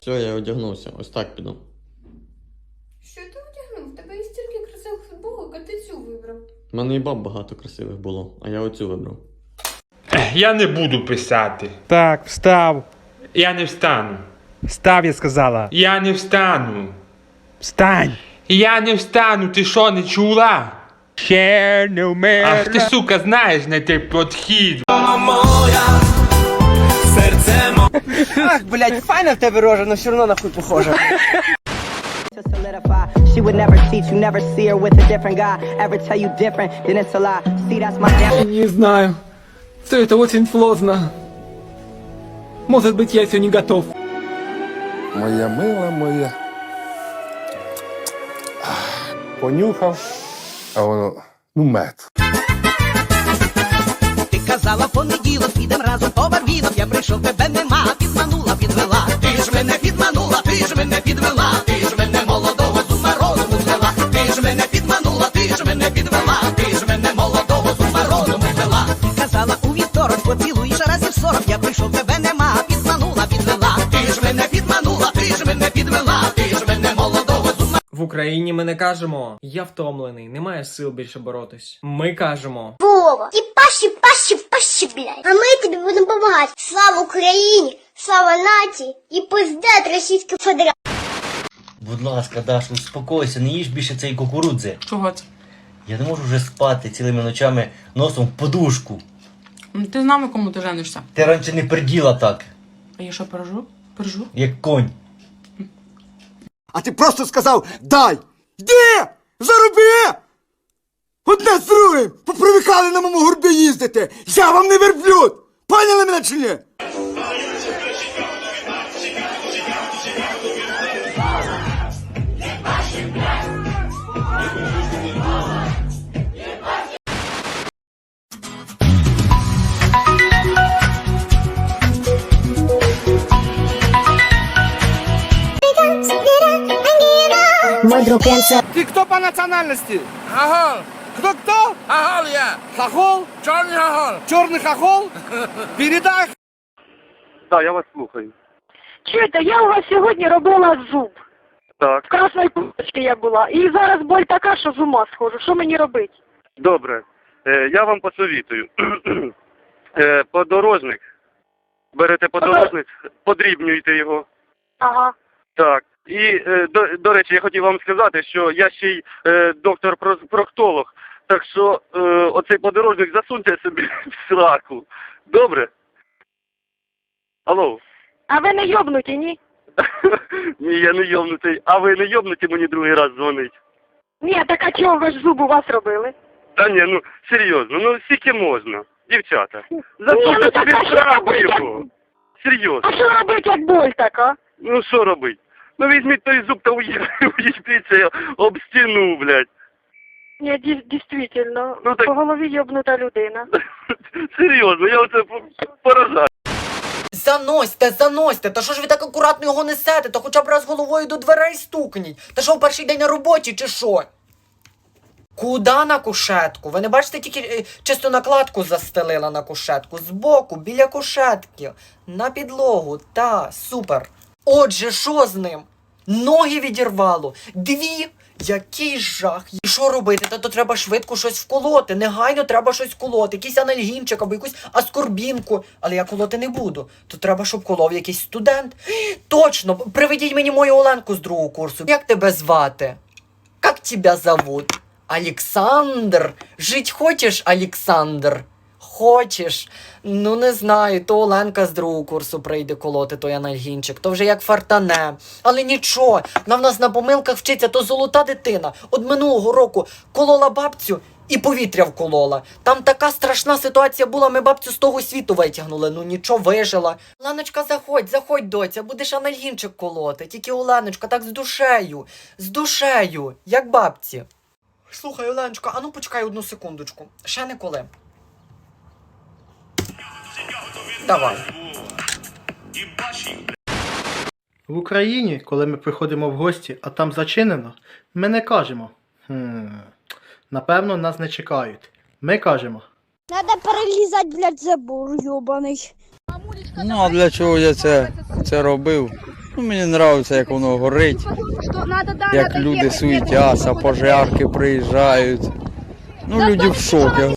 Все, я одягнувся. Ось так піду. Що ти одягнув? В тебе є стільки красивих футболок, а ти цю вибрав. У мене і баб багато красивих було, а я оцю вибрав. Я не буду писати. Так, встав. Я не встану. Встав, я сказала. Я не встану. Встань. Я не встану, ти що, не чула? Ще не Ах, ти, сука, знаєш на той підхід. Ах, блядь, файна в тебе рожа, но все одно нахуй похожа. to solidify. She would never cheat, you never see her with a different guy. Ever tell you different, then it's a lie. See, that's my damn. Не знаю. Все это очень сложно. Может быть, я еще не готов. Моя мила моя. Понюхав, а воно, ну, мед. Казала понеділок, підем разом по барвінок. Я прийшов, тебе нема, підманула, підвела. Україні ми не кажемо я втомлений, немає сил більше боротись. Ми кажемо Вова, і пащі, пащі, пащі, блядь. А ми тобі будемо допомагати. Слава Україні, слава нації і пиздет Російської Федерації. Будь ласка, Даш, успокойся, не їж більше цієї кукурудзи. Чого це? Я не можу вже спати цілими ночами носом в подушку. Ну, Ти з нами кому ти женишся? Ти раніше не приділа так, А я що пережу? Пережу? як конь. А ти просто сказав дай! Йди! Зароби! Одне з другим! Попривикали на моєму горбі їздити! Я вам не верблюд! Поняли мене чи ні? Мой друг Энце. Ты кто по национальности? Хохол. Кто кто? Хохол я. Хохол? Черный хохол. Черный хохол? Передай. Так, я вас слухаю. Чуєте, я у вас сьогодні робила зуб. Так, В красної курточці я була. І зараз боль така, що з ума схожу. Що мені робити? добре. Е, я вам посовітую. е, подорожник. Берете подорожник, подрібнюєте його. Ага. Так. І, е, до, до речі, я хотів вам сказати, що я ще й е, доктор-проктолог. Так що е, оцей подорожник засуньте собі в сраку. Добре? Алло. А ви не йобнуті, ні? Ні, я не йомнутий. А ви не йомнуті мені другий раз дзвонить? Ні, так а чого ви ж зуб у вас робили? Та ні, ну серйозно, ну скільки можна, дівчата. Ну Засуньте собі в сраку його. Серйозно. А що робити, як боль така? Ну що робить? Ну візьміть той зуб та уї- уїдьтеся об стіну, блядь. Ні, дій- дійсно, Ну, так- по голові йобнута людина. Серйозно, я оце поражаю. Заносьте, заносьте, та що ж ви так акуратно його несете, та хоча б раз головою до дверей стукніть. Та що в перший день на роботі, чи що? Куда на кушетку? Ви не бачите, тільки е, чисто накладку застелила на кушетку. Збоку, біля кушетки. На підлогу. Та, супер. Отже, що з ним? Ноги відірвало. Дві. Який жах. І що робити? Та то треба швидко щось вколоти. Негайно треба щось колоти. Якийсь анальгінчик або якусь аскорбінку. Але я колоти не буду. То треба, щоб колов якийсь студент. Точно, приведіть мені мою Оленку з другого курсу. Як тебе звати? Как тебя зовут? Александр? Жить хочеш, Александр? Хочеш? Ну не знаю, то Оленка з другого курсу прийде колоти той анальгінчик, то вже як фартане. Але нічого, вона в нас на помилках вчиться, то золота дитина. От минулого року колола бабцю і повітря вколола. Там така страшна ситуація була, ми бабцю з того світу витягнули. Ну нічого вижила. Оленочка, заходь, заходь, доця, будеш анальгінчик колоти. Тільки Оленочка, так з душею, з душею, як бабці. Слухай, Оленочка, а ну почекай одну секундочку. Ще не коли. Давай. В Україні, коли ми приходимо в гості, а там зачинено, ми не кажемо. Хм, напевно, нас не чекають. Ми кажемо. Надо перелізати, блядь, забор, йобаний. Ну а для чого я це, це робив? Ну, мені подобається, як воно горить, як люди суетяться, пожарки приїжджають. Ну, люди в шокі.